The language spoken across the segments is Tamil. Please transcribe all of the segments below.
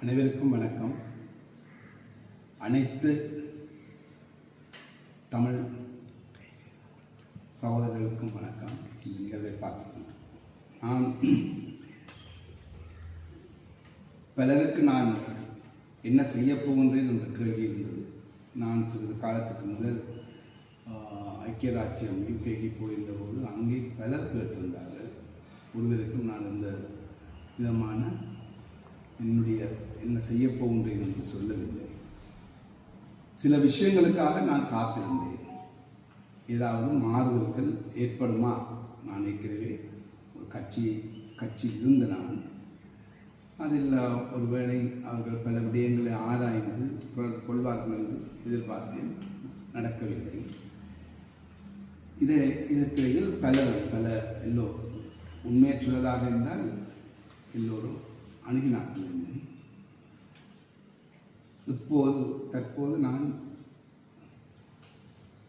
அனைவருக்கும் வணக்கம். அனைத்து தமிழ் சகோதரர்களுக்கும் வணக்கம். இந்த நிகழ்வை பார்த்துக்கொண்டு நான் பலருக்கு நான் என்ன செய்ய போகின்றேன் என்ற கேள்வி இருந்தது. நான் சிறிது காலத்துக்கு முதல் ஐக்கிய ராஜ்யம் யூகேக்கு போயிருந்த போது அங்கே பலர் கேட்டிருந்தார்கள். ஒருவருக்கும் நான் இந்த விதமான என்னுடைய என்ன செய்ய போகின்றேன் என்று சொல்லவில்லை. சில விஷயங்களுக்காக நான் காத்திருந்தேன். ஏதாவது மாறுதல்கள் ஏற்படுமா? நான் ஏற்கனவே ஒரு கட்சி கட்சி இருந்த நான். அதில் ஒருவேளை அவர்கள் பல விடயங்களை ஆராய்ந்து கொள்வார்கள் என்று எதிர்பார்த்தேன். நடக்கவில்லை. இதை இதற்கிடையில் பல பல எல்லோரும் உண்மையற்றுள்ளதாக இருந்தால் எல்லோரும் அணுகினார்கள். என்னை இப்போது தற்போது நான்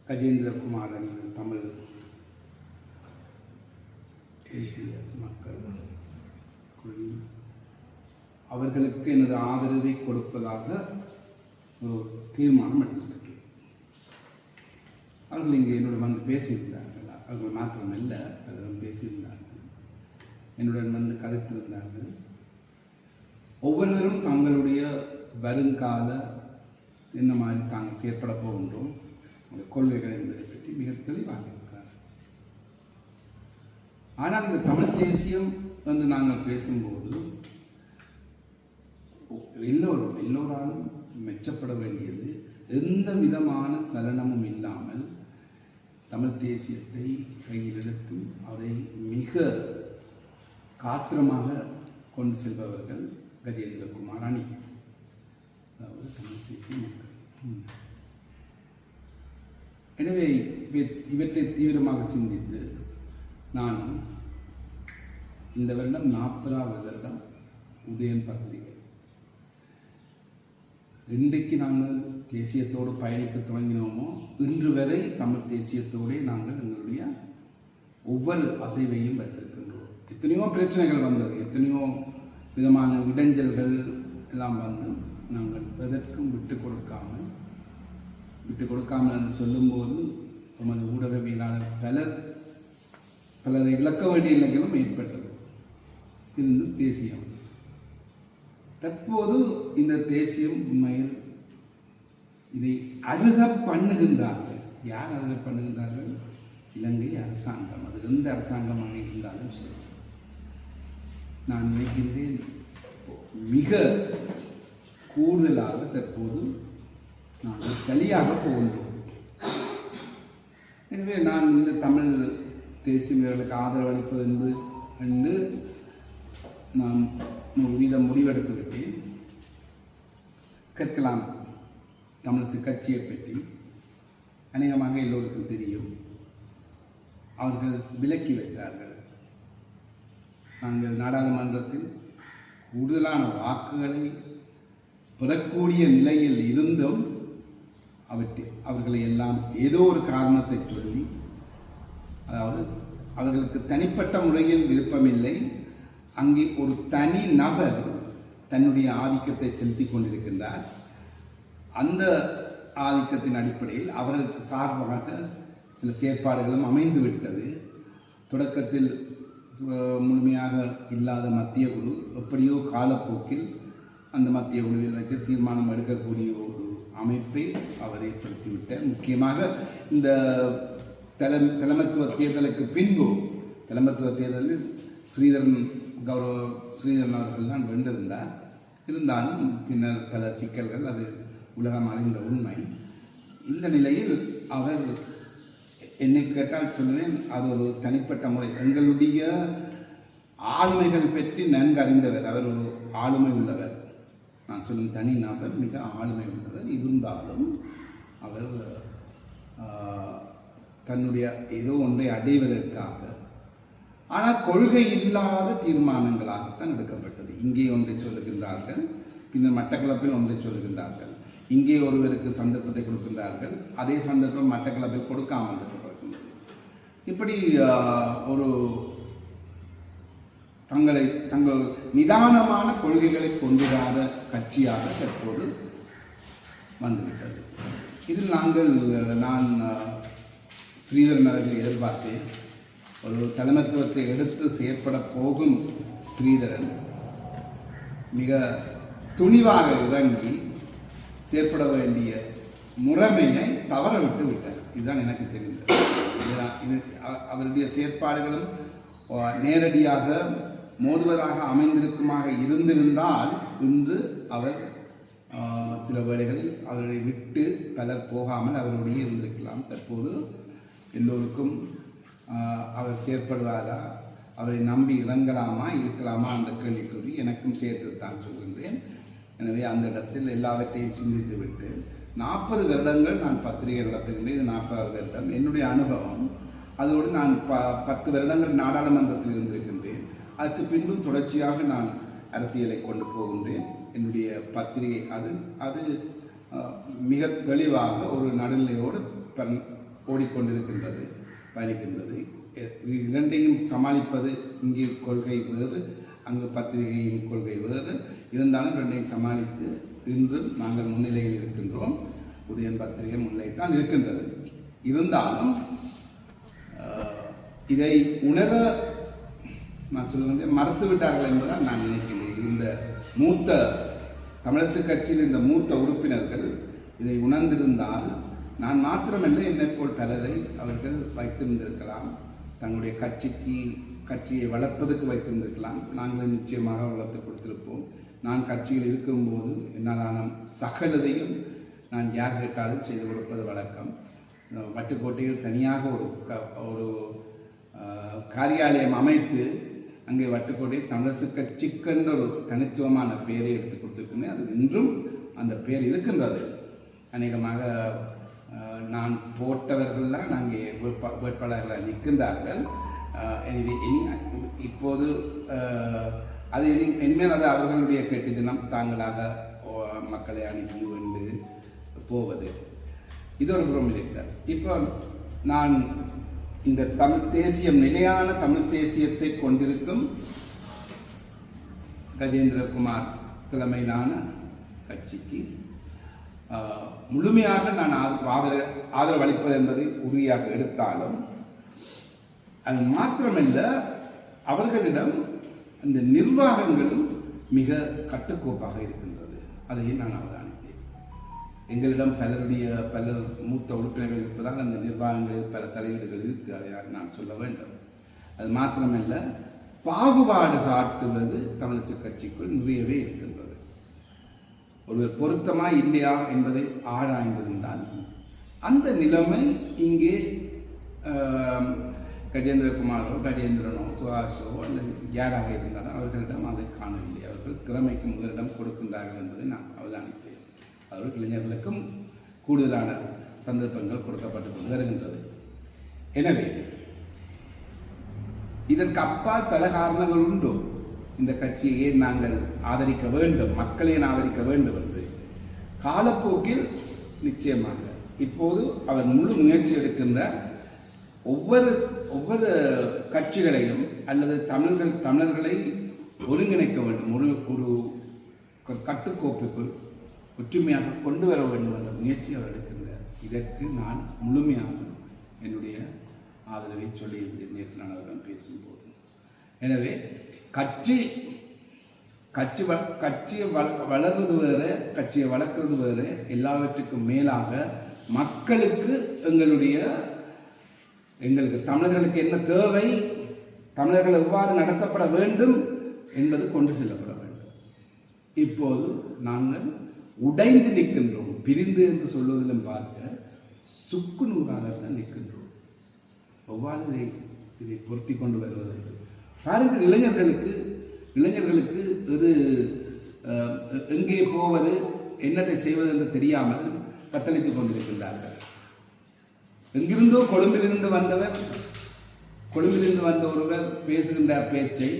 கஜேந்திரகுமாரன் தமிழ் தேசிய மக்கள் குழு. அவர்களுக்கு எனது ஆதரவை கொடுப்பதாக ஒரு தீர்மானம் எடுத்திருக்கிறேன் அவர்கள் இங்கே என்னுடன் வந்து பேசியிருந்தார்கள். அவர்கள் மாத்திரமல்ல பலரும் பேசியிருந்தார்கள். என்னுடன் வந்து கதைத்திருந்தார்கள். ஒவ்வொருவரும் தங்களுடைய வருங்கால என்ன மாதிரி தாங்கள் செயற்பட போகின்றோம் அந்த கொள்கைகள் என்பதை பற்றி மிக தெளிவாக இருக்கிறார் ஆனால் இந்த தமிழ் தேசியம் என்று நாங்கள் பேசும்போது எல்லோரும் எல்லோராலும் மெச்சப்பட வேண்டியது எந்த விதமான சலனமும் இல்லாமல் தமிழ் தேசியத்தை கையில் எடுத்து அதை மிக காத்திரமாக கொண்டு செல்பவர்கள் கஜேந்திரகுமார் அணி. அதாவது தமிழ் பேசிய மக்கள். எனவே இவற்றை தீவிரமாக சிந்தித்து நான் இந்த வருடம் நாற்பதாவது வருடம் உதயன் பத்திரிகை. இன்றைக்கு நாங்கள் தேசியத்தோடு பயணிக்க தொடங்கினோமோ இன்று வரை தமிழ் தேசியத்தோடே நாங்கள் எங்களுடைய ஒவ்வொரு அசைவையும் வைத்திருக்கின்றோம். எத்தனையோ பிரச்சனைகள் வந்தது. எத்தனையோ விதமான இடைஞ்சல்கள் எல்லாம் வந்து நாங்கள் எதற்கும் விட்டு கொடுக்காமல் விட்டு கொடுக்காமல் என்று சொல்லும்போது நமது ஊடகவியலாளர் பலர் பலரை இழக்க வேண்டிய நிலைகளும் ஏற்பட்டது. இருந்து தேசியம். தற்போது இந்த தேசியம் உண்மையில் இதை அருக பண்ணுகின்றார்கள். யார் அருக பண்ணுகின்றார்கள்? இலங்கை அரசாங்கம். அது எந்த அரசாங்கமாக இருந்தாலும் சரி. நான் நினைக்கின்றேன் மிக கூடுதலாக தற்போது நாங்கள் களியாக போகின்றோம். எனவே நான் இந்த தமிழ் தேசியர்களுக்கு ஆதரவு அளிப்பது என்று என்று நான் ஒருவித முடிவெடுத்து விட்டேன் கேட்கலாம் தமிழ் கட்சியை பற்றி. அநேகமாக எல்லோருக்கும் தெரியும். அவர்கள் விலக்கி வைத்தார்கள். நாங்கள் நாடாளுமன்றத்தில் கூடுதலான வாக்குகளை பெறக்கூடிய நிலையில் இருந்தும். அவற்றை அவர்களை எல்லாம் ஏதோ ஒரு காரணத்தை சொல்லி அதாவது அவர்களுக்கு தனிப்பட்ட முறையில் விருப்பமில்லை. அங்கே ஒரு தனி நபர் தன்னுடைய ஆதிக்கத்தை செலுத்தி கொண்டிருக்கின்றார். அந்த ஆதிக்கத்தின் அடிப்படையில் அவர்களுக்கு சார்பாக சில செயற்பாடுகளும் அமைந்துவிட்டது. தொடக்கத்தில் முழுமையாக இல்லாத மத்திய குழு எப்படியோ காலப்போக்கில் அந்த மத்திய குழுவில் வைத்து தீர்மானம் எடுக்கக்கூடிய ஒரு அமைப்பை அவர் ஏற்படுத்திவிட்டார். முக்கியமாக இந்த தலை தலைமைத்துவ தேர்தலுக்கு பின்பு தலைமைத்துவ தேர்தலில் ஸ்ரீதரன் கௌரவ ஸ்ரீதரன் அவர்கள் தான் வென்றிருந்தார். இருந்தாலும் பின்னர் பல சிக்கல்கள் அது உலகம் அறிந்த உண்மை. இந்த நிலையில் அவர் என்னை கேட்டால் சொல்லுவேன் அது ஒரு தனிப்பட்ட முறை. எங்களுடைய ஆளுமைகள் பற்றி நன்கு அறிந்தவர் அவர் ஒரு ஆளுமை உள்ளவர். நான் சொல்லும் தனி நபர் மிக ஆளுமை உள்ளவர். இருந்தாலும் அவர் தன்னுடைய ஏதோ ஒன்றை அடைவதற்காக ஆனால் கொள்கை இல்லாத தீர்மானங்களாகத்தான் எடுக்கப்பட்டது. இங்கே ஒன்றை சொல்லுகின்றார்கள் பின்னர் மட்டக்களப்பில் ஒன்றை சொல்லுகின்றார்கள். இங்கே ஒருவருக்கு சந்தர்ப்பத்தை கொடுக்கின்றார்கள் அதே சந்தர்ப்பம் மட்டக்களப்பில் கொடுக்காமல் இருக்கிறோம் இப்படி ஒரு தங்களை தங்கள் நிதானமான கொள்கைகளை கொண்டுவராத கட்சியாக தற்போது வந்துவிட்டது. இதில் நாங்கள் நான் ஸ்ரீதரன் அவர்கள் எதிர்பார்த்தேன். ஒரு தலைமைத்துவத்தை எடுத்து செயற்பட போகும் ஸ்ரீதரன் மிக துணிவாக இறங்கி செயற்பட வேண்டிய முறைமையை தவற விட்டு விட்டார் இதுதான் எனக்கு தெரிந்தது. அவருடைய செயற்பாடுகளும் நேரடியாக மோதுவதாக அமைந்திருக்குமாக இருந்திருந்தால் இன்று அவர் சில வேளைகளில் அவரை விட்டு பலர் போகாமல் அவருடைய இருந்திருக்கலாம். தற்போது எல்லோருக்கும் அவர் செயற்படுவாரா? அவரை நம்பி இறங்கலாமா? இருக்கலாமா அந்த கேள்விக்குறி எனக்கும் சேர்த்து தான் சொல்கின்றேன். எனவே அந்த இடத்தில் எல்லாவற்றையும் சிந்தித்து விட்டு நாற்பது வருடங்கள் நான் பத்திரிகை நடத்துகின்றேன் இது நாற்பதாவது வருடம். என்னுடைய அனுபவம். அதோடு நான் ப பத்து வருடங்கள் நாடாளுமன்றத்தில் இருந்திருக்கின்றேன். அதுக்கு பின்பும் தொடர்ச்சியாக நான் அரசியலை கொண்டு போகின்றேன். என்னுடைய பத்திரிகை அது அது மிக தெளிவாக ஒரு நடுநிலையோடு பன் ஓடிக்கொண்டிருக்கின்றது பயணிக்கின்றது. இரண்டையும் சமாளிப்பது இங்கே கொள்கை வேறு அங்கு பத்திரிகையின் கொள்கை வேறு. இருந்தாலும் ரெண்டையும் சமாளித்து இன்றும் நாங்கள் முன்னிலையில் இருக்கின்றோம். உதயன் பத்திரிகை முன்னிலை தான் இருக்கின்றது. இருந்தாலும் இதை உணர நான் சொல்லுவேன் மறுத்து விட்டார்கள் என்பதுதான் நான் நினைக்கிறேன். இந்த மூத்த தமிழரசு கட்சியில் இந்த மூத்த உறுப்பினர்கள் இதை உணர்ந்திருந்தால் நான் மாத்திரமல்ல என்னை போல் பலரை அவர்கள் வைத்திருந்திருக்கலாம். தங்களுடைய கட்சிக்கு கட்சியை வளர்ப்பதற்கு வைத்திருந்திருக்கலாம். நாங்களும் நிச்சயமாக வளர்த்து கொடுத்திருப்போம். நான் கட்சியில் இருக்கும்போது என்னாலான சகலதையும் நான் யார் கேட்டாலும் செய்து கொடுப்பது வழக்கம். வட்டுக்கோட்டையில் தனியாக ஒரு க ஒரு காரியாலயம் அமைத்து அங்கே வட்டுக்கோட்டை தமிழரசு கட்சிக்கென்ற ஒரு தனித்துவமான பெயரை எடுத்து கொடுத்துருக்குமே அது இன்றும் அந்த பெயர் இருக்கின்றது. அநேகமாக நான் போட்டவர்கள் தான் அங்கே வேட்பா வேட்பாளர்களாக நிற்கின்றார்கள். எனவே இனி இப்போது அது இனி இனிமேல் அது அவர்களுடைய கெட்டி தினம் தாங்களாக மக்களை அணுகி கொண்டு போவது. இது ஒரு புறம் இருக்கிறது இப்போ நான் இந்த தமிழ் தேசியம் நிலையான தமிழ் தேசியத்தை கொண்டிருக்கும் கஜேந்திரகுமார் தலைமையிலான கட்சிக்கு முழுமையாக நான் ஆத- ஆதர ஆதரவு அளிப்பது என்பதை உறுதியாக எடுத்தாலும் அது மாத்திரமல்ல அவர்களிடம் அந்த நிர்வாகங்களும் மிக கட்டுக்கோப்பாக இருக்கின்றது. அதையும் நான் அவதானித்தேன். எங்களிடம் பலருடைய பலர் மூத்த உறுப்பினர்கள் இருப்பதால் அந்த நிர்வாகங்களில் பல தலையீடுகள் இருக்கு அதை நான் சொல்ல வேண்டும். அது மாத்திரமல்ல பாகுபாடு காட்டுவது தமிழிசை கட்சிக்குள் நிறையவே இருக்கின்றது. ஒருவர் பொருத்தமா இல்லையா என்பதை ஆராய்ந்திருந்தால் அந்த நிலைமை இங்கே கஜேந்திரகுமாரோ கஜேந்திரனோ சுஹாஷோ அல்லது யாராக இருந்தாலும் அவர்களிடம் அதை காணவில்லை. அவர்கள் திறமைக்கு முதலிடம் கொடுக்கின்றார்கள் என்பதை நான் அவதானித்தேன். அவர்கள் இளைஞர்களுக்கும் கூடுதலான சந்தர்ப்பங்கள் கொடுக்கப்பட்டு கொண்டு வருகின்றது. எனவே இதற்கு அப்பால் பல காரணங்கள் உண்டு. இந்த கட்சியை நாங்கள் ஆதரிக்க வேண்டும் மக்களை ஆதரிக்க வேண்டும் என்று. காலப்போக்கில் நிச்சயமாக இப்போது அவர் முழு முயற்சி எடுக்கின்ற ஒவ்வொரு ஒவ்வொரு கட்சிகளையும் அல்லது தமிழர்கள் தமிழர்களை ஒருங்கிணைக்க வேண்டும். ஒரு ஒரு க- கட்டுக்கோப்புக்குள் ஒற்றுமையாக கொண்டு வர வேண்டும் என்ற முயற்சி அவர் எடுக்கின்றார். இதற்கு நான் முழுமையாக என்னுடைய ஆதரவை சொல்லியிருந்தேன் நேற்று நான் அவரிடம் பேசும்போது. எனவே கட்சி கட்சி வ கட்சியை வள வளர்றது வேறு கட்சியை வளர்க்குறது வேறு. எல்லாவற்றுக்கும் மேலாக மக்களுக்கு எங்களுடைய எங்களுக்கு தமிழர்களுக்கு என்ன தேவை? தமிழர்கள் எவ்வாறு நடத்தப்பட வேண்டும் என்பது கொண்டு செல்லப்பட வேண்டும். இப்போது நாங்கள் உடைந்து நிற்கின்றோம். பிரிந்து என்று சொல்வதிலும் பார்க்க சுக்கு நூறாகத்தான் நிற்கின்றோம். எவ்வாறு இதை இதை பொருத்தி கொண்டு வருவது பாருங்கள் இளைஞர்களுக்கு இளைஞர்களுக்கு இது எங்கே போவது என்னத்தை செய்வது என்று தெரியாமல் தத்தளித்துக் கொண்டிருக்கின்றார்கள். எங்கிருந்தோ கொழும்பிலிருந்து வந்தவர் கொழும்பிலிருந்து வந்த ஒருவர் பேசுகின்றார் பேச்சை.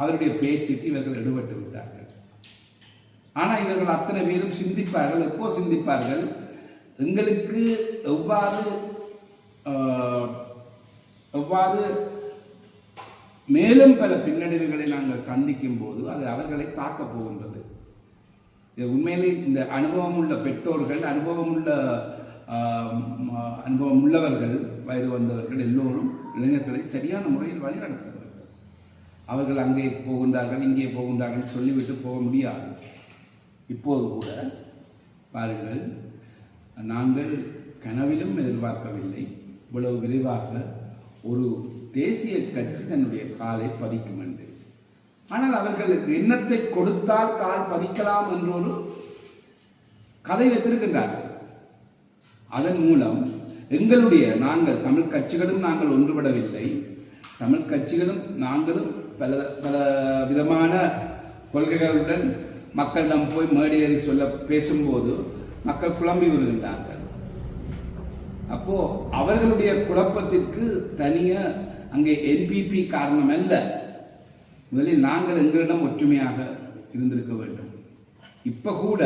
அவருடைய பேச்சுக்கு இவர்கள் எடுபட்டு விட்டார்கள். ஆனால் இவர்கள் அத்தனை பேரும் சிந்திப்பார்கள் எப்போ சிந்திப்பார்கள்? எங்களுக்கு எவ்வாறு எவ்வாறு மேலும் பல பின்னடைவுகளை நாங்கள் சந்திக்கும் போது அது அவர்களை தாக்க போகின்றது. இது உண்மையிலே இந்த அனுபவம் உள்ள பெற்றோர்கள் அனுபவம் உள்ள அனுபவம் உள்ளவர்கள் வயது வந்தவர்கள் எல்லோரும் இளைஞர்களை சரியான முறையில் வழிநடத்துவார்கள் அவர்கள் அங்கே போகின்றார்கள் இங்கே போகின்றார்கள் சொல்லிவிட்டு போக முடியாது. இப்போது கூட பாருங்கள் நாங்கள் கனவிலும் எதிர்பார்க்கவில்லை. இவ்வளவு விரைவாக ஒரு தேசிய கட்சி தன்னுடைய காலை பதிக்கும் என்று. ஆனால் அவர்களுக்கு எண்ணத்தை கொடுத்தால் கால் பதிக்கலாம் என்றொரு கதை வைத்திருக்கின்றார்கள். அதன் மூலம் எங்களுடைய நாங்கள் தமிழ் கட்சிகளும் நாங்கள் ஒன்றுபடவில்லை. தமிழ் கட்சிகளும் நாங்களும் பல பல விதமான கொள்கைகளுடன் மக்களிடம் போய் மேடையேறி சொல்ல பேசும்போது மக்கள் குழம்பி விடுகின்றார்கள். அப்போ அவர்களுடைய குழப்பத்திற்கு தனிய அங்கே என்பிபி காரணம் அல்ல முதலில் நாங்கள் எங்களிடம் ஒற்றுமையாக இருந்திருக்க வேண்டும். இப்போ கூட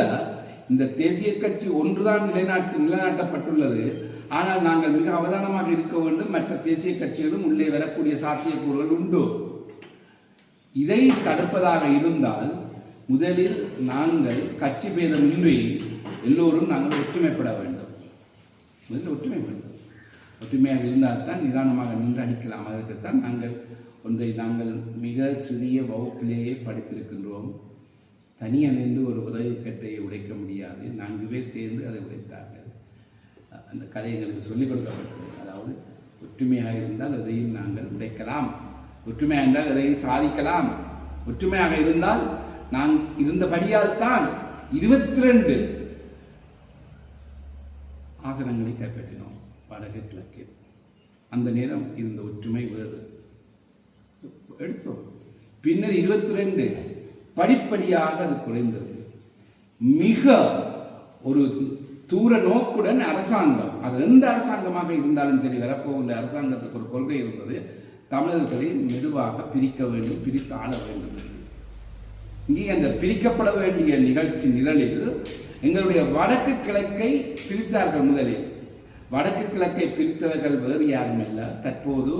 இந்த தேசிய கட்சி ஒன்றுதான் நிலைநாட்டு நிலைநாட்டப்பட்டுள்ளது. ஆனால் நாங்கள் மிக அவதானமாக இருக்க வேண்டும். மற்ற தேசிய கட்சிகளும் உள்ளே வரக்கூடிய சாத்தியக்கூறுகள் உண்டு. இதை தடுப்பதாக இருந்தால் முதலில் நாங்கள் கட்சி பேதமின்றி எல்லோரும் நாங்கள் ஒற்றுமைப்பட வேண்டும். முதலில் ஒற்றுமை வேண்டும். ஒற்றுமையாக இருந்தால் தான் நிதானமாக நின்று அடிக்கலாம். அதற்குத்தான் நாங்கள் ஒன்றை நாங்கள் மிக சிறிய வகுப்பிலேயே படித்திருக்கின்றோம். தனியாக நின்று ஒரு உதவி கட்டையை உடை பேர் சேர்ந்து அதை உரைத்தார்கள். அந்த கதை எங்களுக்கு சொல்லிக் கொடுக்கப்பட்டது. அதாவது ஒற்றுமையாக இருந்தால் எதையும் நாங்கள் உடைக்கலாம். ஒற்றுமையாக இருந்தால் எதையும் சாதிக்கலாம். ஒற்றுமையாக இருந்தால் நான் இருந்தபடியால் தான் இருபத்தி ரெண்டு ஆசனங்களை கைப்பற்றினோம் வடக்கு கிழக்கு. அந்த நேரம் இருந்த ஒற்றுமை வேறு. எடுத்தோம். பின்னர் இருபத்தி ரெண்டு படிப்படியாக அது குறைந்தது. மிக ஒரு தூர நோக்குடன் அரசாங்கம். அது எந்த அரசாங்கமாக இருந்தாலும் சரி வரப்போகின்ற அரசாங்கத்துக்கு ஒரு கொள்கை இருந்தது. தமிழர்களை மெதுவாக பிரிக்க வேண்டும் பிரித்து ஆள வேண்டும். இங்கே அந்த பிரிக்கப்பட வேண்டிய நிகழ்ச்சி நிரலில் எங்களுடைய வடக்கு கிழக்கை பிரித்தார்கள் முதலில். வடக்கு கிழக்கை பிரித்தவர்கள் வேறு யாரும் இல்லை. தற்போது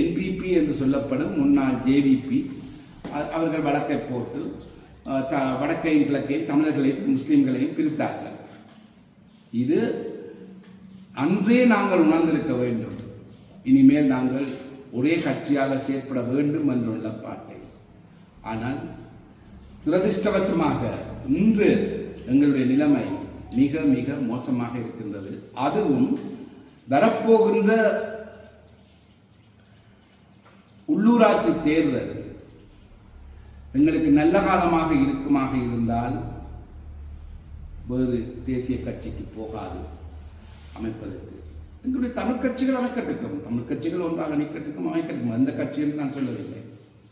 என்பிபி என்று சொல்லப்படும் முன்னாள் ஜேவிபி அவர்கள் வழக்கை போட்டு த வடக்கையும் கிழக்கையும் தமிழர்களையும் முஸ்லீம்களையும் பிரித்தார்கள். இது அன்றே நாங்கள் உணர்ந்திருக்க வேண்டும். இனிமேல் நாங்கள் ஒரே கட்சியாக செயற்பட வேண்டும் என்றுள்ள பாட்டை. ஆனால் துரதிருஷ்டவசமாக இன்று எங்களுடைய நிலைமை மிக மிக மோசமாக இருக்கின்றது. அதுவும் வரப்போகின்ற உள்ளூராட்சி தேர்தல் எங்களுக்கு நல்ல காலமாக இருக்குமாக இருந்தால் வேறு தேசிய கட்சிக்கு போகாது அமைப்பதற்கு. எங்களுடைய தமிழ் கட்சிகள் அமைக்கட்டுக்கும் தமிழ் கட்சிகள் ஒன்றாக நிற்கட்டுக்கும் அமைக்கட்டுக்கும். எந்த கட்சியும் நான் சொல்லவில்லை.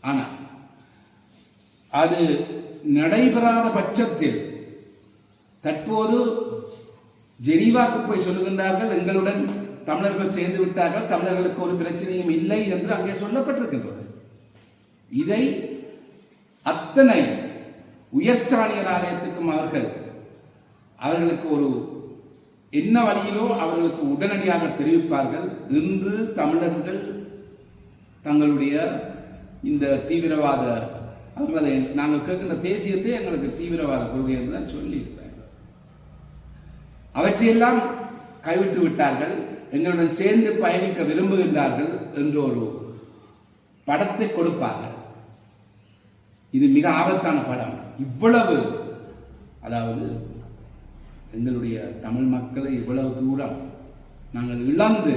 ஆனால் அது நடைபெறாத பட்சத்தில் தற்போது ஜெனீவாக்கு போய் சொல்லுகின்றார்கள் எங்களுடன் தமிழர்கள் சேர்ந்து விட்டார்கள் தமிழர்களுக்கு ஒரு பிரச்சனையும் இல்லை என்று அங்கே சொல்லப்பட்டிருக்கின்றது. இதை அத்தனை உயர்ஸ்தானியர் ஆலயத்துக்கும் அவர்கள் அவர்களுக்கு ஒரு என்ன வழியிலோ அவர்களுக்கு உடனடியாக தெரிவிப்பார்கள். இன்று தமிழர்கள் தங்களுடைய இந்த தீவிரவாத அவர்கள் அதை நாங்கள் கேட்கின்ற தேசியத்தை எங்களுக்கு தீவிரவாத கொள்கை என்று தான் சொல்லியிருப்பாங்க அவற்றையெல்லாம் கைவிட்டு விட்டார்கள். எங்களுடன் சேர்ந்து பயணிக்க விரும்புகின்றார்கள் என்ற ஒரு படத்தை கொடுப்பார்கள். இது மிக ஆபத்தான படம். இவ்வளவு அதாவது எங்களுடைய தமிழ் மக்களை இவ்வளவு தூரம் நாங்கள் இழந்து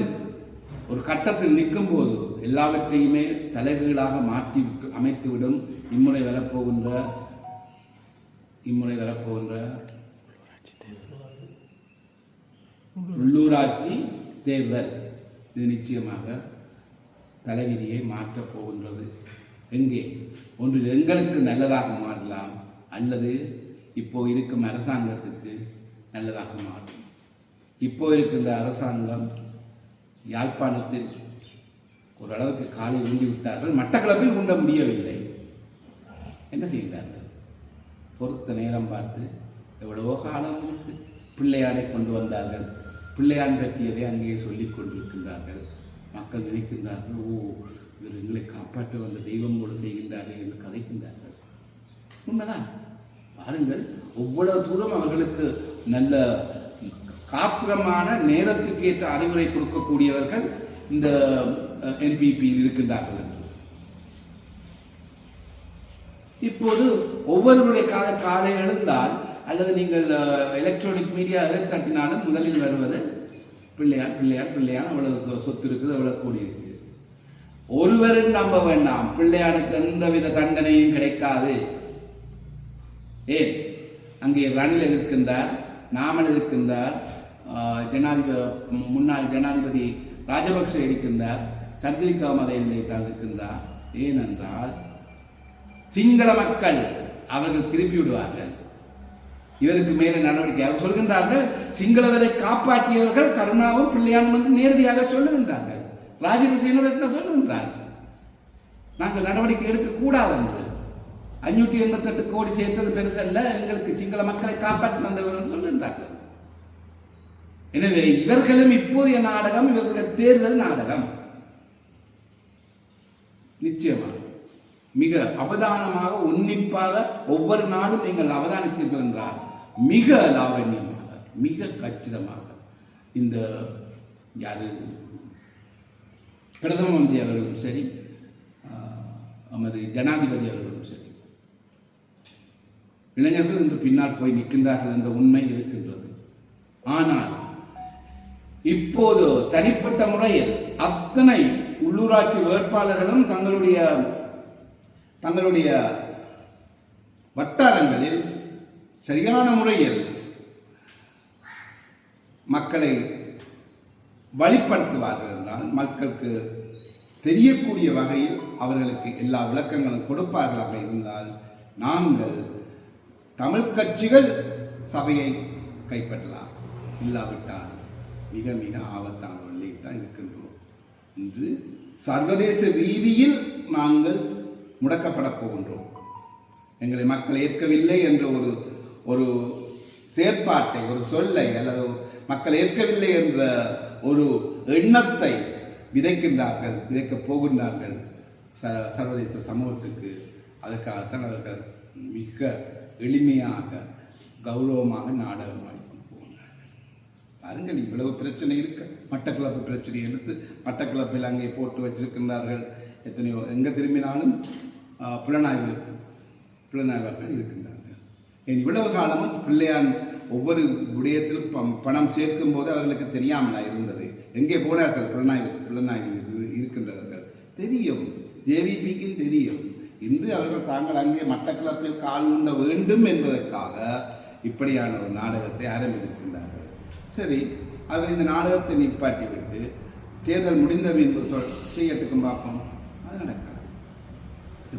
ஒரு கட்டத்தில் நிற்கும்போது எல்லாவற்றையுமே தலைகீழாக மாற்றி விட்டு- அமைத்துவிடும் இம்முறை வரப்போகின்ற இம்முறை வரப்போகின்ற உள்ளூராட்சி தேர்தல் இது நிச்சயமாக தலைவிதியை மாற்றப் போகின்றது. எங்கே? ஒன்றில் எங்களுக்கு நல்லதாக மாறலாம் அல்லது இப்போ இருக்கும் அரசாங்கத்துக்கு நல்லதாக மாறும். இப்போ இருக்கின்ற அரசாங்கம் யாழ்ப்பாணத்தில் ஓரளவுக்கு காலை ஊண்டி விட்டார்கள். மட்டக்களப்பில் உண்ட முடியவில்லை. என்ன செய்கிறார்கள்? பொறுத்த நேரம் பார்த்து எவ்வளவோ காலம் இருக்கு. பிள்ளையாரை கொண்டு வந்தார்கள். பிள்ளையான் பற்றியதை அங்கேயே சொல்லிக் கொண்டிருக்கின்றார்கள். மக்கள் நினைக்கின்றார்கள் ஓ இவர் எங்களை காப்பாற்ற வந்த தெய்வம் கூட செய்கின்றார்கள் என்று கதைக்கின்றார்கள். உண்மைதான். பாருங்கள் ஒவ்வளவு தூரம் அவர்களுக்கு நல்ல காத்திரமான நேரத்துக்கு ஏற்ற அறிவுரை கொடுக்கக்கூடியவர்கள் இந்த என்பிபியில் இருக்கின்றார்கள் இப்போது ஒவ்வொருவருடைய கால காலை எழுந்தால் அல்லது நீங்கள் எலக்ட்ரானிக் மீடியா எதை தட்டினாலும் முதலில் வருவது பிள்ளையார் பிள்ளையார் பிள்ளையார் அவ்வளவு சொ- சொத்து இருக்குது அவ்வளவு கூடி இருக்குது. ஒருவரும் நம்ப வேண்டாம். பிள்ளையாருக்கு எந்தவித தண்டனையும் கிடைக்காது. ஏ அங்கே ரணில் எதிர்க்கின்றார். நாமல் எதிர்க்கின்றார் ஜனாதிபதி முன்னாள் ஜனாதிபதி ராஜபக்ச இருக்கின்றார் சந்திரிகா மதையிலே இருக்கின்றார் ஏனென்றால் சிங்கள மக்கள் அவர்கள் திருப்பி விடுவார்கள். இவருக்கு மேலே நடவடிக்கை அவர் சொல்கின்றார்கள் சிங்களவரை காப்பாற்றியவர்கள் கருணாவும் பிள்ளையானும் வந்து நேரடியாக சொல்லுகின்றார்கள். ராஜேந்திர என்ன சொல்லுகின்றார் நாங்கள் நடவடிக்கை எடுக்கக்கூடாது என்று. அஞ்சூற்றி எண்பத்தெட்டு கோடி சேர்த்தது பெருசல்ல எங்களுக்கு சிங்கள மக்களை காப்பாற்றி தந்தவர்கள் சொல்லுகிறார்கள் எனவே இவர்களும் இப்போதைய நாடகம் இவர்களுடைய தேர்தல் நாடகம். நிச்சயமாக மிக அவதானமாக உன்னிப்பாக ஒவ்வொரு நாடும் நீங்கள் அவதானித்தீர்கள் என்றால் மிக லாவண்யமாக மிக கச்சிதமாக இந்த யாரு? பிரதம மந்திரி அவர்களும் சரி நமது ஜனாதிபதி அவர்களும் சரி இளைஞர்கள் இன்று பின்னால் போய் நிற்கின்றார்கள் என்ற உண்மை இருக்கின்றது. ஆனால் இப்போது தனிப்பட்ட முறையில் அத்தனை உள்ளூராட்சி வேட்பாளர்களும் தங்களுடைய தங்களுடைய வட்டாரங்களில் சரியான முறையில் மக்களை வழிப்படுத்துவார்கள் என்றால் மக்களுக்கு தெரியக்கூடிய வகையில் அவர்களுக்கு எல்லா விளக்கங்களும் கொடுப்பார்களாக இருந்தால் நாங்கள் தமிழ் கட்சிகள் சபையை கைப்பற்றலாம். இல்லாவிட்டால் மிக மிக ஆபத்தான வழியில் தான் இருக்கின்றோம் இன்று சர்வதேச ரீதியில் நாங்கள் முடக்கப்பட போகின்றோம். எங்களை மக்கள் ஏற்கவில்லை என்ற ஒரு ஒரு செயற்பாட்டை ஒரு சொல்லை அல்லது மக்கள் ஏற்கவில்லை என்ற ஒரு எண்ணத்தை விதைக்கின்றார்கள் விதைக்கப் போகின்றார்கள். ச சர்வதேச சமூகத்துக்கு அதுக்காகத்தான் அவர்கள் மிக எளிமையாக கௌரவமாக நாடகம் ஆடிக்கொண்டு போகின்றார்கள் பாருங்கள் இவ்வளவு பிரச்சனை இருக்கு. மட்டக்களப்பு பிரச்சனை எடுத்து மட்டக்களப்பில் அங்கே போட்டு வச்சிருக்கின்றார்கள். எத்தனையோ எங்கே திரும்பினாலும் புலனாய்வு புலனாய்வாக்கள் இருக்கின்றார்கள். என் இவ்வளவு காலமும் பிள்ளையான் ஒவ்வொரு விடயத்திலும் பம்- பணம் சேர்க்கும் போது அவர்களுக்கு தெரியாமல் இருந்தது? எங்கே போனார்கள் புலனாய்வு புலனாய்வு இருக்கின்றார்கள் இருக்கின்றவர்கள்? தெரியும். ஜேவிபிக்கும் தெரியும். இன்று அவர்கள் தாங்கள் அங்கே மட்டக்களப்பில் கால் உண்ண வேண்டும் என்பதற்காக இப்படியான ஒரு நாடகத்தை ஆரம்பித்திருக்கின்றார்கள். சரி அவர் இந்த நாடகத்தை நிப்பாட்டிவிட்டு தேர்தல் முடிந்த பின்பு தொ- பார்ப்போம். அது நடக்காது.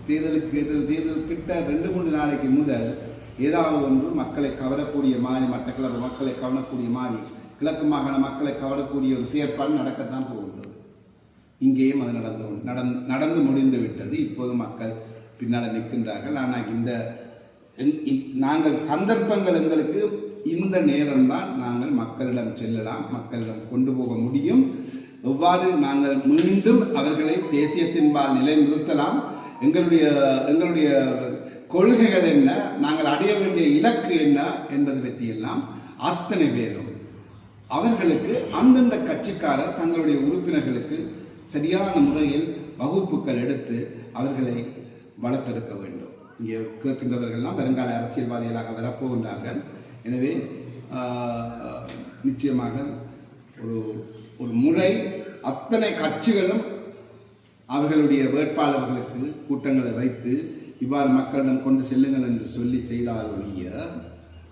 தேர்தலுக்கு தேர்தல் தேர்தல் கிட்ட ரெண்டு மூணு நாளைக்கு முதல் ஏதாவது ஒன்று மக்களை கவரக்கூடிய மாதிரி மட்டக்களப்பு மக்களை கவரக்கூடிய மாதிரி கிழக்கு மாகாண மக்களை கவரக்கூடிய ஒரு செயற்பாடு நடக்கத்தான் போகும். இங்கேயும் அது நடந்து நடந்து நடந்து முடிந்து விட்டது. இப்போது மக்கள் பின்னால் நிற்கின்றார்கள். ஆனால் இந்த நாங்கள் சந்தர்ப்பங்கள் எங்களுக்கு இந்த நேரம்தான் நாங்கள் மக்களிடம் செல்லலாம் மக்களிடம் கொண்டு போக முடியும். எவ்வாறு நாங்கள் மீண்டும் அவர்களை தேசியத்தின்பால் நிலைநிறுத்தலாம் எங்களுடைய எங்களுடைய கொள்கைகள் என்ன நாங்கள் அடைய வேண்டிய இலக்கு என்ன என்பது பற்றியெல்லாம் அத்தனை பேரும் அவர்களுக்கு அந்தந்த கட்சிக்காரர் தங்களுடைய உறுப்பினர்களுக்கு சரியான முறையில் வகுப்புகள் எடுத்து அவர்களை வளர்த்தெடுக்க வேண்டும். இங்கே கேட்கின்றவர்கள்லாம் வருங்கால அரசியல்வாதிகளாக வரப்போகின்றார்கள். எனவே நிச்சயமாக ஒரு ஒரு முறை அத்தனை கட்சிகளும் அவர்களுடைய வேட்பாளர்களுக்கு கூட்டங்களை வைத்து இவ்வாறு மக்களிடம் கொண்டு செல்லுங்கள் என்று சொல்லி செய்தால் ஒழிய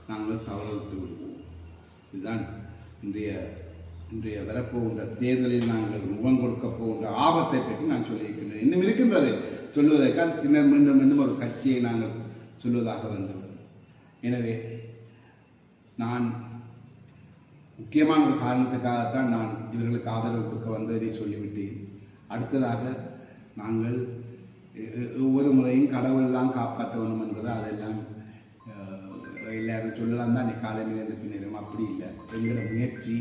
நாங்கள் தவறவிட்டு விடுவோம் இதுதான் இன்றைய இன்றைய வரப்போகின்ற தேர்தலில் நாங்கள் முகம் கொடுக்க போகின்ற ஆபத்தை பற்றி நான் சொல்லியிருக்கின்றேன். இன்னும் இருக்கின்றது. சொல்வதற்கால் தின்னர் மீண்டும் மீண்டும் ஒரு கட்சியை நாங்கள் சொல்வதாக வந்துள்ளது. எனவே நான் முக்கியமான ஒரு காரணத்துக்காகத்தான் நான் இவர்களுக்கு ஆதரவு கொடுக்க வந்ததை சொல்லிவிட்டேன். அடுத்ததாக நாங்கள் ஒவ்வொரு முறையும் கடவுள் தான் காப்பாற்ற வேணும் என்பது அதெல்லாம் எல்லாரும் சொல்லலாம் தான் நீ காலையில் இருந்து பின்னரும் அப்படி இல்லை. எங்களோட முயற்சி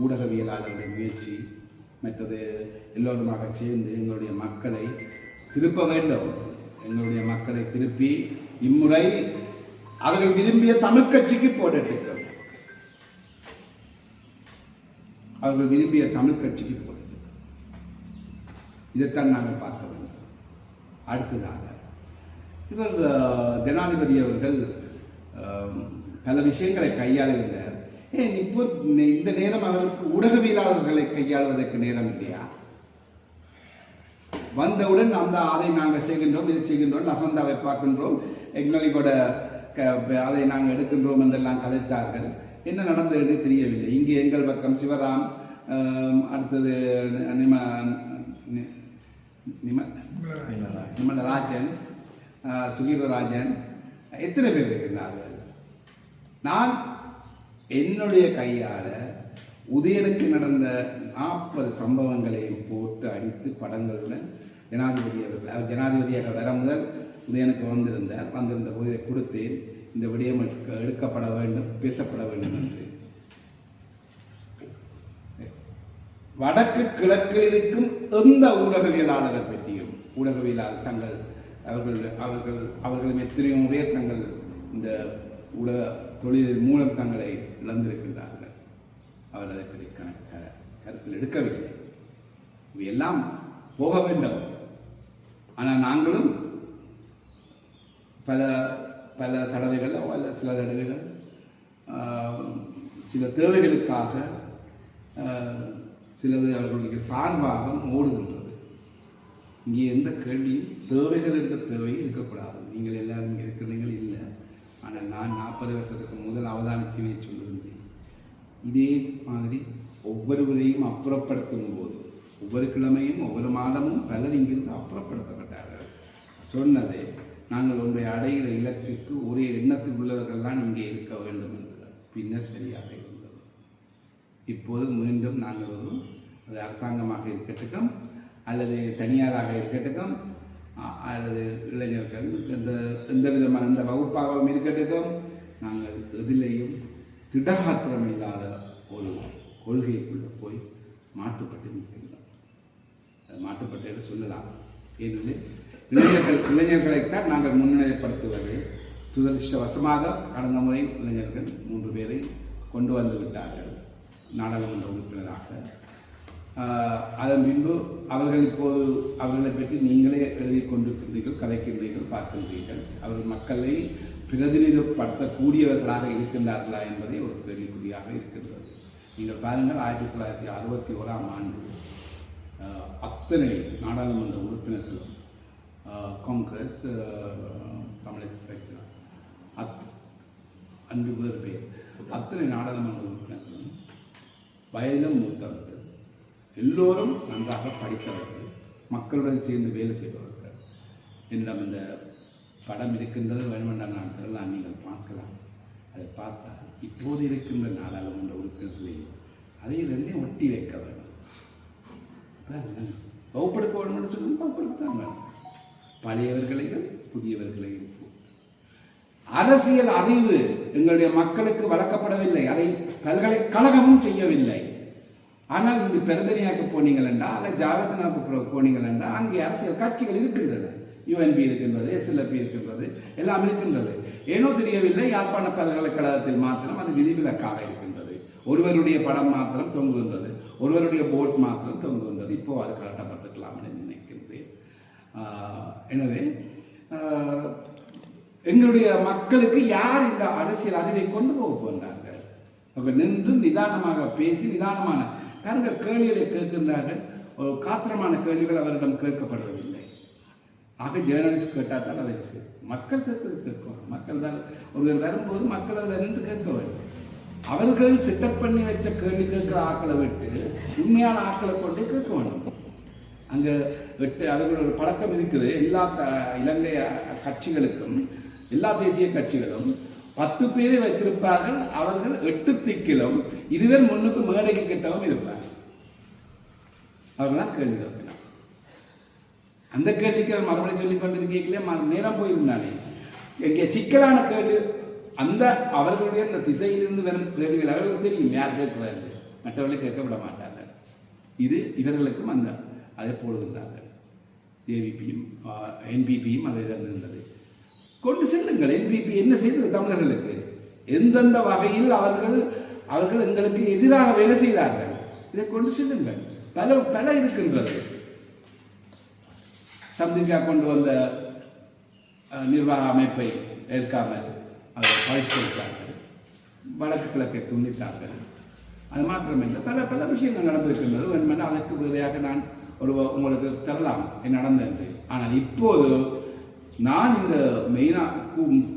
ஊடகவியலாளருடைய முயற்சி மற்றது எல்லோருமாக சேர்ந்து எங்களுடைய மக்களை திருப்ப வேண்டும். எங்களுடைய மக்களை திருப்பி இம்முறை அவர்கள் விரும்பிய தமிழ் கட்சிக்கு போட்டிருக்கிறோம் அவர்கள் விரும்பிய தமிழ் கட்சிக்கு போட்டு இதைத்தான் நாங்கள் பார்க்க வேண்டும். அடுத்ததாக இவர் ஜனாதிபதி அவர்கள் பல விஷயங்களை கையாளுகின்ற ஏன் இப்போ இந்த நேரம் அவருக்கு ஊடகவியலாளர்களை கையாளுவதற்கு நேரம் இல்லையா? வந்தவுடன் அந்த அதை நாங்கள் செய்கின்றோம் இதை செய்கின்றோம் லசந்தாவை பார்க்கின்றோம் எங்களோட க அதை நாங்கள் எடுக்கின்றோம் என்றெல்லாம் கதைத்தார்கள். என்ன நடந்தது என்று தெரியவில்லை. இங்கே எங்கள் பக்கம் சிவராம் அடுத்தது நிம நி- நிம நிமலராஜன் ஆ, சுகீரராஜன் எத்தனை பேர் இருக்கின்றார்கள்? நான் என்னுடைய கையால் உதயனுக்கு நடந்த நாற்பது சம்பவங்களையும் போட்டு அடித்து படங்களுடன் ஜனாதிபதி அவர்கள் அவர் ஜனாதிபதியாக வர முதல் உதயனுக்கு வந்திருந்தார். வந்திருந்த போது இதை கொடுத்தேன். இந்த விடயம் எடுக்கப்பட வேண்டும் பேசப்பட வேண்டும் என்று. வடக்கு கிழக்கில் இருக்கும் எந்த ஊடகவியலாளர்கள் பற்றியும் ஊடகவியலாளர் தங்கள் அவர்கள் அவர்கள் அவர்களும் எத்தனையோ பேர் தங்கள் இந்த ஊடக தொழில் மூலம் தங்களை இழந்திருக்கின்றார்கள். அவர் அதை பற்றி கணக்க கருத்தில் எடுக்கவில்லை. இவையெல்லாம் போக வேண்டும். ஆனால் நாங்களும் பல பல தடவைகள் அல்ல சில தடவைகள் சில தேவைகளுக்காக சிலது அவர்களுக்கு சார்பாக ஓடுகின்றது இங்கே எந்த கேள்வியும் தேவைகள் என்ற தேவை இருக்கக்கூடாது. நீங்கள் எல்லாரும் இங்கே இருக்கிறீர்கள் இல்லை. ஆனால் நான் நாற்பது வருஷத்துக்கு முதல் அவதானிச்சுவே சொல்லியிருந்தேன் இதே மாதிரி ஒவ்வொருவரையும் அப்புறப்படுத்தும் போது ஒவ்வொரு கிழமையும் ஒவ்வொரு மாதமும் பலர் இங்கிருந்து அப்புறப்படுத்தப்பட்டார்கள். சொன்னதே நாங்கள் ஒன்றை அடைகிற இலக்கிற்கு ஒரே எண்ணத்தில் உள்ளவர்கள்லாம் இங்கே இருக்க வேண்டும் என்று பின்னர் சரியாக இருந்தது. இப்போது மீண்டும் நாங்கள் ஒரு அது அரசாங்கமாக இருக்கட்டும் அல்லது தனியாராக இருக்கட்டும் அல்லது இளைஞர்கள் எந்த எந்த விதமான இந்த வகுப்பாகவும் இருக்கட்டும் நாங்கள் எதிலையும் திடகாத்திரம் இல்லாத ஒரு கொள்கைக்குள்ளே போய் மாட்டுப்பட்டு நிற்கின்றோம். அது மாட்டுப்பட்டு என்று சொல்லலாம். ஏனெனில் இளைஞர்கள் இளைஞர்களைத்தான் நாங்கள் முன்னிலைப்படுத்துவது. துரதிருஷ்டவசமாக கடந்த முறை இளைஞர்கள் மூன்று பேரை கொண்டு வந்து விட்டார்கள். நாடாளுமன்ற உறுப்பினராக அதன் பின்பு அவர்கள் இப்போது அவர்களை பற்றி நீங்களே எழுதி கொண்டிருக்கின்றீர்கள் கலைக்கின்றீர்கள் பார்க்கின்றீர்கள். அவர்கள் மக்களை பிரதிநிதிப்படுத்தக்கூடியவர்களாக இருக்கின்றார்களா என்பதை ஒரு கேள்விக்குறியாக இருக்கின்றது. நீங்கள் பாருங்கள் ஆயிரத்தி தொள்ளாயிரத்தி அறுபத்தி ஓராம் ஆண்டு அத்தனை நாடாளுமன்ற உறுப்பினர்களும் காங்கிரஸ் ஆஹ், கம்யூனிஸ்ட் கட்சி அத் அன்பு பேர் பேர் அத்தனை நாடாளுமன்ற உறுப்பினர்களும் வயதிலும் மூத்தவர்கள். எல்லோரும் நன்றாக படித்தவர்கள் மக்களுடன் சேர்ந்து வேலை செய்பவர்கள். என்னிடம் இந்த படம் இருக்கின்றது வேணுமென்ற நாட்கள்லாம் நீங்கள் பார்க்கலாம். அதை பார்த்தால் இப்போது இருக்கின்ற நாடாளுமன்ற உறுப்பினர்களை அதை ரெண்டையும் ஒட்டி வைக்க வேண்டும். அதான் வேணும். வகுப்படுத்த வேண்டும் என்று வகுப்படுத்தான் வேணும் பழையவர்களையும் புதியவர்களையும் அரசியல் அறிவு எங்களுடைய மக்களுக்கு வழங்கப்படவில்லை அதை பல்கலைக்கழகமும் செய்யவில்லை. ஆனால் இந்த பெருந்தனியாக்கு போனீங்கள் என்றால் அல்லது ஜாவதனாக்கு போனீங்கள் என்றால் அங்கே அரசியல் கட்சிகள் இருக்கின்றன. யுஎன்பி இருக்கின்றது எஸ்எல்எப்பி இருக்கின்றது எல்லாம் இருக்கின்றது. ஏனோ தெரியவில்லை யாழ்ப்பாண பல்கலைக்கழகத்தில் மாத்திரம் அது விதிவிலக்காக இருக்கின்றது. ஒருவருடைய படம் மாத்திரம் தொங்குகின்றது ஒருவருடைய போட் மாத்திரம் தொங்குகின்றது. இப்போ அது கலட்டப்பட்டுக்கலாம் என்று நினைக்கின்றேன். எனவே எங்களுடைய மக்களுக்கு யார் இந்த அரசியல் அறிவை கொண்டு போக போகிறார்கள் அப்போ நின்று நிதானமாக பேசி நிதானமான பாருங்கள் கேள்விகளை கேட்கின்றார்கள். காத்திரமான கேள்விகள் அவரிடம் கேட்கப்படுவதில்லை. ஆக ஜேர்னலிஸ்ட் கேட்டால் தான் அதற்கு மக்கள் கேட்கறது கேட்கும். மக்கள் தான் ஒருவர் வரும்போது மக்கள் அதில் நின்று கேட்க வேண்டும். அவர்கள் சிட்டப் பண்ணி வச்ச கேள்வி கேட்குற ஆக்களை விட்டு உண்மையான ஆக்களை கொண்டு கேட்க வேண்டும். அங்கே விட்டு அவர்களோட ஒரு பழக்கம் இருக்குது எல்லா த இலங்கை கட்சிகளுக்கும் எல்லா தேசிய கட்சிகளும் பத்து பேரை வைத்திருப்பார்கள் அவர்கள் எட்டு திக்கிலும் இதுவே முன்னுக்கு மேடைக்கு கிட்டவும் இருப்பார். அவர்களாம் கேள்வி கேட்கலாம். அந்த கேள்விக்கு அவர் மறுபடியும் சொல்லி கொண்டிருக்கீங்களே மறு நேரம் போயிருந்தானே இங்கே சிக்கலான கேள்வி அந்த அவர்களுடைய அந்த திசையிலிருந்து வரும் கேள்விகள் அவர்களுக்கு தெரியும் யார் கேட்கிறாரு மற்றவர்களை கேட்க விட மாட்டார்கள். இது இவர்களுக்கும் அந்த அதை போடுகின்றார்கள் ஜேவிபியும் என்பிபியும் அதை தருகின்றது கொண்டு செல்லுங்கள். என்பிபி என்ன செய்தது தமிழர்களுக்கு? எந்தெந்த வகையில் அவர்கள் அவர்கள் எங்களுக்கு எதிராக வேலை செய்தார்கள்? இதை கொண்டு செல்லுங்கள். பல பல இருக்கின்றது. சந்திரிகா கொண்டு வந்த நிர்வாக அமைப்பை ஏற்காமல் அதை பரிஷ்கரித்தார்கள் வடக்கு கிழக்கை துண்டித்தார்கள். அது மாத்திரமில்லை. பல பல விஷயங்கள் நடந்திருக்கின்றது. வேணுமென்றால் அதற்கு உதவியாக நான் ஒரு உங்களுக்கு தரலாம். நடந்தது. ஆனால் இப்போது நான் இந்த மெயினாக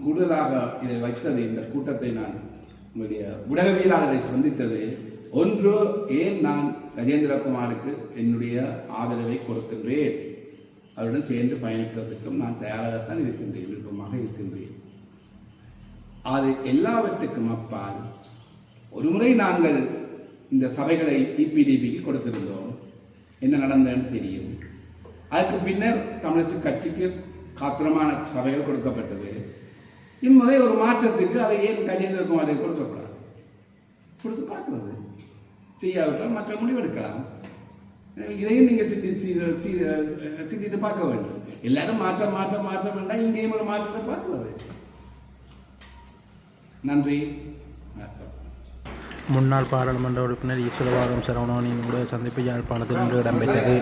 கூடுதலாக இதை வைத்தது இந்த கூட்டத்தை நான் உங்களுடைய உலகவியலாளரை சந்தித்தது. ஒன்று ஏன் நான் கஜேந்திரகுமாருக்கு என்னுடைய ஆதரவை கொடுக்கின்றேன்? அவருடன் சேர்ந்து பயணிக்கிறதுக்கும் நான் தயாராகத்தான் இருக்கின்றேன் விருப்பமாக இருக்கின்றேன். அது எல்லாவற்றுக்கும் அப்பால் ஒரு முறை நாங்கள் இந்த சபைகளை இபிடிபிக்கு கொடுத்திருந்தோம். என்ன நடந்ததுன்னு தெரியும். அதுக்கு பின்னர் தமிழக கட்சிக்கு காத்திரமான சபைகள் கொடுக்கப்பட்டது. இம்முறை ஒரு மாற்றத்துக்கு அதை ஏன் கஜேந்திரகுமாரை கொடுக்கக்கூடாது கொடுத்து பார்க்குறது செய்யாவிட்டால் மக்கள் முடிவெடுக்கலாம் எடுக்கலாம். இதையும் நீங்கள் சிந்தி சிந்தித்து பார்க்க வேண்டும். எல்லாரும் மாற்றம் மாற்றம் மாற்றம் வேண்டாம் இங்கேயும் ஒரு மாற்றத்தை பார்க்கிறது நன்றி. வணக்கம். முன்னாள் பாராளுமன்ற உறுப்பினர் ஈஸ்வரவாதம் சரவணனின் கூட சந்திப்பு யாழ்ப்பாணத்தில் இன்று இடம்பெற்றது.